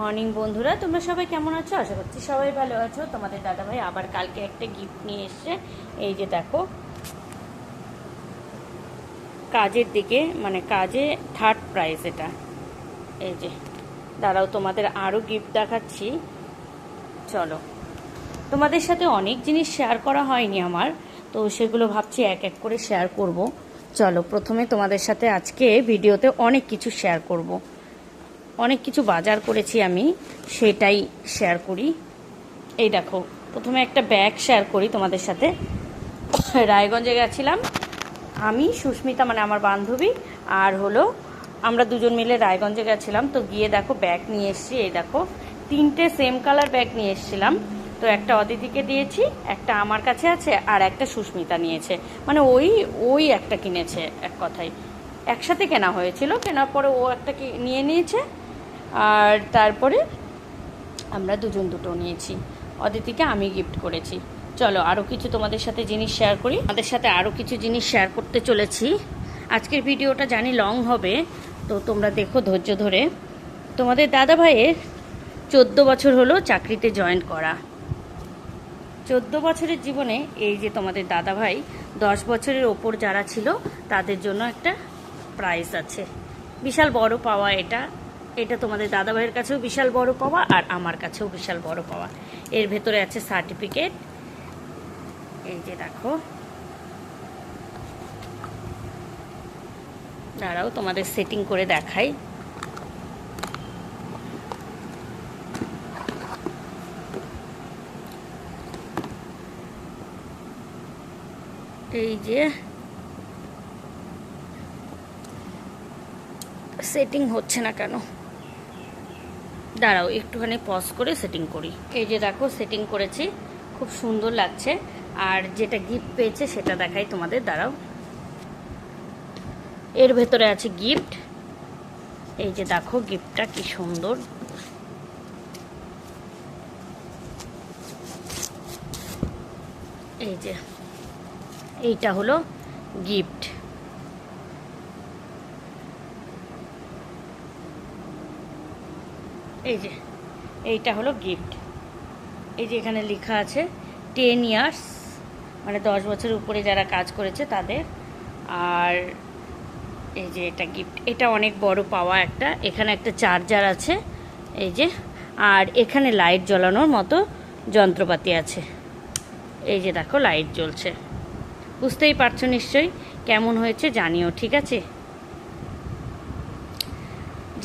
Morning বন্ধুরা, তোমরা সবাই কেমন আছো? আশা করছি সবাই ভালো আছো। তোমাদের দাদাভাই আবার কালকে একটা গিফট নিয়ে এসছে। এই যে দেখো, কাজের দিকে মানে কাজে থার্ড প্রাইজ এটা। এই যে, দাঁড়াও, তোমাদের আরও গিফট দেখাচ্ছি। চলো, তোমাদের সাথে অনেক জিনিস শেয়ার করা হয়নি আমার, তো সেগুলো ভাবছি এক এক করে শেয়ার করব। চলো, প্রথমে তোমাদের সাথে আজকে ভিডিওতে অনেক কিছু শেয়ার করব। অনেক কিছু বাজার করেছি আমি, সেটাই শেয়ার করি। এই দেখো, প্রথমে একটা ব্যাগ শেয়ার করি তোমাদের সাথে। রায়গঞ্জে গেছিলাম, আমি, সুস্মিতা মানে আমার বান্ধবী, আর হলো আমরা দুজন মিলে রায়গঞ্জে গেছিলাম। তো গিয়ে দেখো ব্যাগ নিয়ে এসেছি, এই দেখো, তিনটে সেম কালার ব্যাগ নিয়ে এসেছিলাম। তো একটা অদিতিকে দিয়েছি, একটা আমার কাছে আছে, আর একটা সুস্মিতা নিয়েছে। মানে ওই ওই একটা কিনেছে, এক কথায়। একসাথে কেনা হয়েছিল, কেনার পরে ও একটা নিয়ে নিয়েছে আর তারপরে আমরা দুজন দুটো নিয়েছি। অদিতিকে আমি গিফট করেছি। চলো আরও কিছু তোমাদের সাথে জিনিস শেয়ার করি। আমাদের সাথে আরও কিছু জিনিস শেয়ার করতে চলেছি। আজকের ভিডিওটা জানি লং হবে। তো তোমরা দেখো ধৈর্য ধরে। তোমাদের দাদা ভাইয়ের চোদ্দ বছর হলো চাকরিতে জয়েন করা। চোদ্দ বছরের জীবনে এই যে তোমাদের দাদা ভাই দশ বছরের ওপর যারা ছিল, তাদের জন্য একটা প্রাইজ আছে। বিশাল বড় পাওয়া এটা। এটা তোমাদের দাদা ভাইয়ের কাছেও বিশাল বড় পাওয়া আর আমার কাছেও বিশাল বড় পাওয়া। এর ভেতরে আছে সার্টিফিকেট এই যে দেখো। দাঁড়াও, তোমাদের সেটিং করে দেখাই। এই যে সেটিং হচ্ছে না কেন? দাঁড়াও, একটুখানি পজ করে সেটিং করি। এই যে দেখো সেটিং করেছি, খুব সুন্দর লাগছে। আর যেটা গিফট পেয়েছে সেটা দেখাই তোমাদের, দাঁড়াও। এর ভেতরে আছে গিফট এই যে দেখো গিফটটা কি সুন্দর। এই যে, এইটা হলো গিফট এই যে, এইটা হলো গিফট এই যে এখানে লেখা আছে টেন ইয়ার্স মানে দশ বছর উপরে যারা কাজ করেছে তাদের। আর এই যে এটা গিফট এটা অনেক বড় পাওয়া একটা, এখানে একটা চার্জার আছে, এই যে। আর এখানে লাইট জ্বালানোর মতো যন্ত্রপাতি আছে। এই যে দেখো লাইট জ্বলছে। বুঝতেই পারছ নিশ্চয়ই, কেমন হয়েছে জানিও, ঠিক আছে?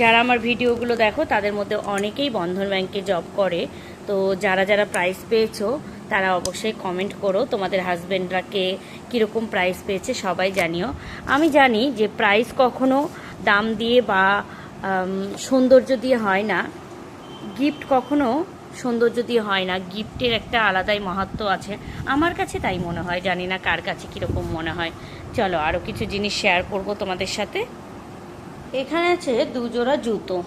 যারা আমার ভিডিওগুলো দেখো, তাদের মধ্যে অনেকেই বন্ধন ব্যাংকে জব করে। তো যারা যারা প্রাইস পেয়েছ, তারা অবশ্যই কমেন্ট করো। তোমাদের হাজব্যান্ডরা কে কীরকম প্রাইস পেয়েছে সবাই জানিও। আমি জানি যে প্রাইস কখনো দাম দিয়ে বা সৌন্দর্য দিয়ে হয় না। গিফট কখনো সৌন্দর্য দিয়ে হয় না। গিফটের একটা আলাদাই মাহাত্ম আছে। আমার কাছে তাই মনে হয়, জানি না কার কাছে কীরকম মনে হয়। চলো আরও কিছু জিনিস শেয়ার করব তোমাদের সাথে। এখানে আছে দুজোড়া জুতো।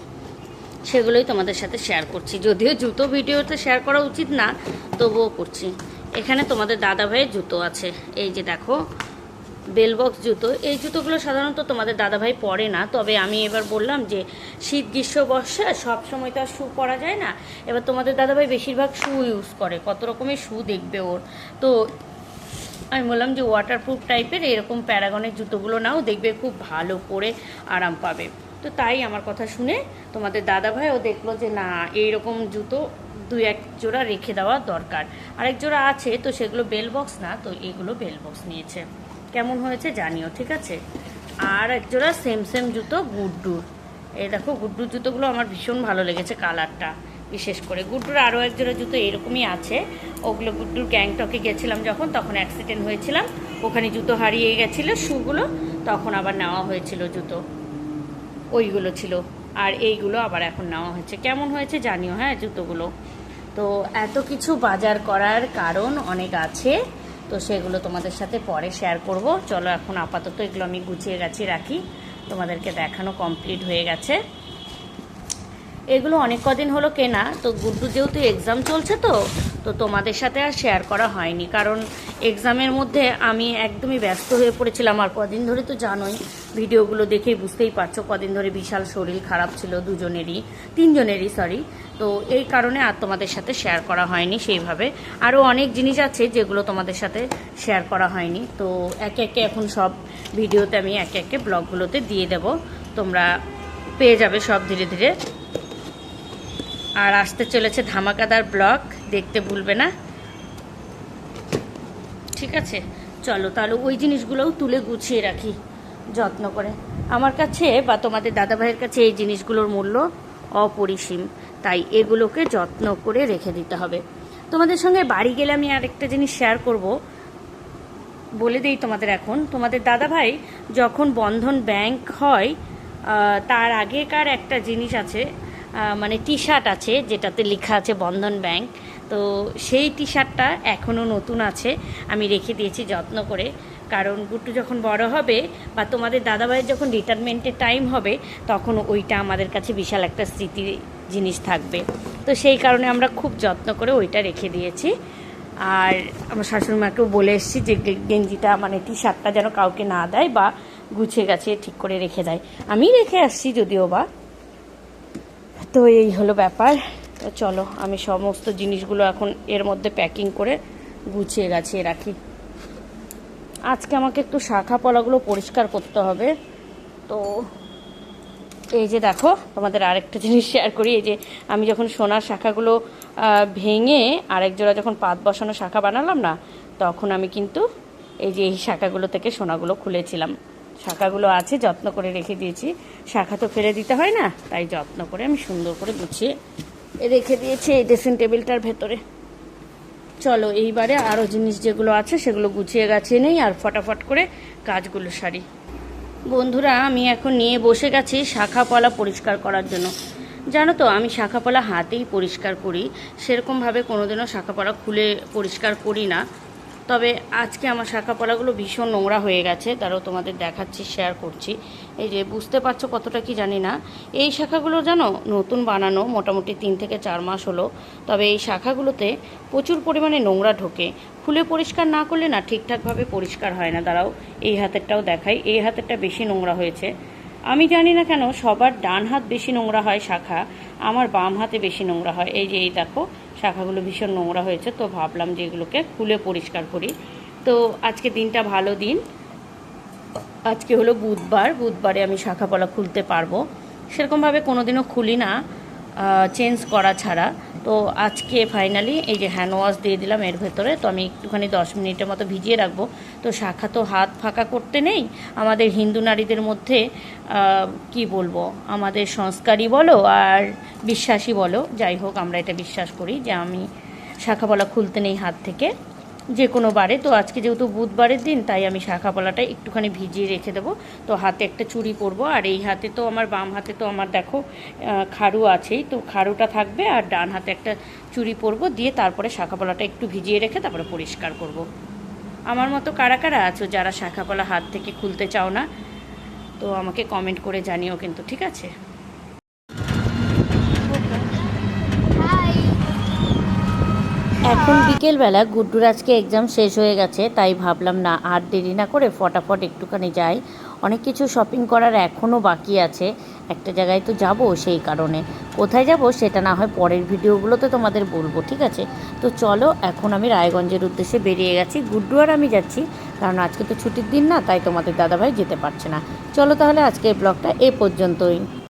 সেগুলোই তোমাদের সাথে শেয়ার করছি। যদিও জুতো ভিডিওতে শেয়ার করা উচিত না, তবুও করছি। এখানে তোমাদের দাদা ভাইয়ের জুতো আছে। এই যে দেখো বেলবক্স জুতো। এই জুতোগুলো সাধারণত তোমাদের দাদাভাই পরে না, তবে আমি এবার বললাম যে, শীত, গ্রীষ্ম, বর্ষা সব সময় তো আর শু পরা যায় না। এবার তোমাদের দাদাভাই বেশিরভাগ শু ইউজ করে, কত রকমের শু দেখবে ওর। তো আমি বললাম যে ওয়াটারপ্রুফ টাইপের এরকম প্যারাগনের জুতোগুলো নাও, দেখবে খুব ভালো পরে আরাম পাবে। তো তাই আমার কথা শুনে তোমাদের দাদাভাইও দেখল যে না, এইরকম জুতো দুই এক জোড়া রেখে দেওয়া দরকার। আরেক জোড়া আছে, তো সেগুলো বেল বক্স না, তো এগুলো বেল বক্স নিয়েছে। কেমন হয়েছে জানিও, ঠিক আছে? আর এক জোড়া সেম সেম জুতো গুড্ডুর এই দেখো, গুড্ডুর জুতোগুলো আমার ভীষণ ভালো লেগেছে কালারটা বিশেষ করে। গুড্ডুর আরও এক জোড়া জুতো এরকমই আছে। ওগুলো গুড্ডুর গ্যাংটকে গেছিলাম যখন, তখন অ্যাক্সিডেন্ট হয়েছিলাম। ওখানে জুতো হারিয়ে গেছিল, শুগুলো, তখন আবার নেওয়া হয়েছিল জুতো। ওইগুলো ছিল। আর এইগুলো আবার এখন নেওয়া হয়েছে। কেমন হয়েছে জানিও হ্যাঁ জুতোগুলো? তো এত কিছু বাজার করার কারণ অনেক আছে। তো সেগুলো তোমাদের সাথে পরে শেয়ার করব। চলো এখন আপাতত এগুলো আমি গুছিয়ে গেছি রাখি। তোমাদেরকে দেখানো কমপ্লিট হয়ে গেছে। এগুলো অনেক কদিন হলো কেনা। তো গুড্ডু যেহেতু এক্সাম চলছে তো তো তোমাদের সাথে আর শেয়ার করা হয়নি। কারণ এক্সামের মধ্যে আমি একদমই ব্যস্ত হয়ে পড়েছিলাম আর কদিন ধরে তো জানোই, ভিডিওগুলো দেখেই বুঝতেই পারছ কদিন ধরে বিশাল শরীর খারাপ ছিল দুজনেরই, তিনজনেরই সরি তো এই কারণে আর তোমাদের সাথে শেয়ার করা হয়নি সেইভাবে। আরও অনেক জিনিস আছে যেগুলো তোমাদের সাথে শেয়ার করা হয়নি। তো একে একে এখন সব ভিডিওতে আমি একে একে ব্লগগুলোতে দিয়ে দেব। তোমরা পেয়ে যাবে সব ধীরে ধীরে। আর আসতে চলেছে ধামাকাদার ব্লগ, দেখতে ভুলবে না। ঠিক আছে, চলো তাহলে ওই জিনিসগুলোও তুলে গুছিয়ে রাখি, যত্ন করে। আমার কাছে বা তোমাদের দাদাভাইয়ের কাছে এই জিনিসগুলোর মূল্য অপরিসীম, তাই এগুলোকে যত্ন করে রেখে দিতে হবে। তোমাদের সঙ্গে বাড়ি গেলে আমি আরেকটা জিনিস শেয়ার করব, বলে দেই তোমাদের এখন। তোমাদের দাদাভাই যখন বন্ধন ব্যাংক হয় তার আগেকার একটা জিনিস আছে মানে টি শার্ট আছে, যেটাতে লেখা আছে বন্ধন ব্যাংক। তো সেই টি শার্টটা এখনও নতুন আছে, আমি রেখে দিয়েছি যত্ন করে। কারণ গুট্টু যখন বড় হবে বা তোমাদের দাদাভাইয়ের যখন রিটায়ারমেন্টের টাইম হবে, তখন ওইটা আমাদের কাছে বিশাল একটা স্মৃতি জিনিস থাকবে। তো সেই কারণে আমরা খুব যত্ন করে ওইটা রেখে দিয়েছি। আর আমার শাশুড়ি মাকেও বলে এসেছি যে গেঞ্জিটা মানে টি শার্টটা যেন কাউকে না দেয় বা গুছিয়ে গাছে ঠিক করে রেখে দেয়। আমি রেখে আসছি যদিও বা। তো এই হলো ব্যাপার। চলো, আমি সমস্ত জিনিসগুলো এখন এর মধ্যে প্যাকিং করে গুছিয়ে গাছিয়ে রাখি। আজকে আমাকে একটু শাখা পলাগুলো পরিষ্কার করতে হবে। তো এই যে দেখো, তোমাদের আরেকটা জিনিস শেয়ার করি। এই যে আমি যখন সোনার শাখাগুলো ভেঙে আরেক জোড়া যখন পাত বসানো শাখা বানালাম না, তখন আমি কিন্তু এই যে এই শাখাগুলো থেকে সোনাগুলো খুলেছিলাম। শাখাগুলো আছে, যত্ন করে রেখে দিয়েছি। শাখা তো ফেলে দিতে হয় না, তাই যত্ন করে আমি সুন্দর করে গুছিয়ে রেখে দিয়েছি এই ড্রেসিং টেবিলটার ভেতরে। চলো, এইবারে আরও জিনিস যেগুলো আছে সেগুলো গুছিয়ে গাছিয়ে নেই আর ফটাফট করে কাজগুলো সারি। বন্ধুরা, আমি এখন নিয়ে বসে গেছি শাখাপালা পরিষ্কার করার জন্য। জানো তো, আমি শাখাপালা হাতেই পরিষ্কার করি। সেরকমভাবে কোনোদিনও শাখাপালা খুলে পরিষ্কার করি না। তবে আজকে আমার শাখাপালাগুলো ভীষণ নোংরা হয়ে গেছে, তারও তোমাদের দেখাচ্ছি শেয়ার করছি। এই যে বুঝতে পারছ কতটা কি জানি না। এই শাখাগুলো জানো, নতুন বানানো, মোটামুটি তিন থেকে চার মাস হলো। তবে এই শাখাগুলোতে প্রচুর পরিমাণে নোংরা ঢোকে। খুলে পরিষ্কার না করলে না ঠিকঠাকভাবে পরিষ্কার হয় না। দাঁড়াও, এই হাতেরটাও দেখাই। এই হাতেরটা বেশি নোংরা হয়েছে। আমি জানি না কেন সবার ডান হাত বেশি নোংরা হয় শাখা, আমার বাম হাতে বেশি নোংরা হয়। এই যে এই দেখো, শাখাগুলো ভীষণ নোংরা হয়েছে, তো ভাবলাম যে এগুলোকে খুলে পরিষ্কার করি। তো আজকে দিনটা ভালো দিন। আজকে হলো বুধবার, বুধবারে আমি শাখাপলা খুলতে পারব। সেরকমভাবে কোনোদিনও খুলি না চেঞ্জ করা ছাড়া। তো আজকে ফাইনালি এই যে হ্যান্ড ওয়াশ দিয়ে দিলাম এর ভেতরে, তো আমি একটুখানি দশ মিনিটের মতো ভিজিয়ে রাখব। তো শাখা তো হাত ফাঁকা করতে নেই, আমাদের হিন্দু নারীদের মধ্যে কি বলব, আমাদের সংস্কারই বলো আর বিশ্বাসী বলো, যাই হোক আমরা এটা বিশ্বাস করি যে আমি শাখা বলা খুলতে নেই হাত থেকে। যে কোনো বারে তো আজকে যেহেতু বুধবারের দিন, তাই আমি শাখাপলাটা একটুখানি ভিজিয়ে রেখে দেবো। তো হাতে একটা চুড়ি পরবো, আর এই হাতে তো আমার, বাম হাতে তো আমার দেখো খাড়ু আছেই। তো খাড়ুটা থাকবে, আর ডান হাতে একটা চুড়ি পরবো, দিয়ে তারপরে শাখাপলাটা একটু ভিজিয়ে রেখে তারপরে পরিষ্কার করব। আমার মতো কারা কারা আছো যারা শাখাপলা হাত থেকে খুলতে চাও না, তো আমাকে কমেন্ট করে জানিও কিন্তু, ঠিক আছে? এখন বিকেলবেলা গুড্ডুর আজকে এক্সাম শেষ হয়ে গেছে, তাই ভাবলাম, না, আর দেরি না করে ফটাফট একটুখানি যাই। অনেক কিছু শপিং করার এখনও বাকি আছে। একটা জায়গায় তো যাব সেই কারণে। কোথায় যাব সেটা না হয় পরের ভিডিওগুলোতে তোমাদের বলব, ঠিক আছে? তো চলো, এখন আমি রায়গঞ্জের উদ্দেশ্যে বেরিয়ে গেছি। গুড্ডু আর আমি যাচ্ছি, কারণ আজকে তো ছুটির দিন না, তাই তোমাদের দাদাভাই যেতে পারছে না। চলো তাহলে আজকের ব্লগটা এ পর্যন্তই।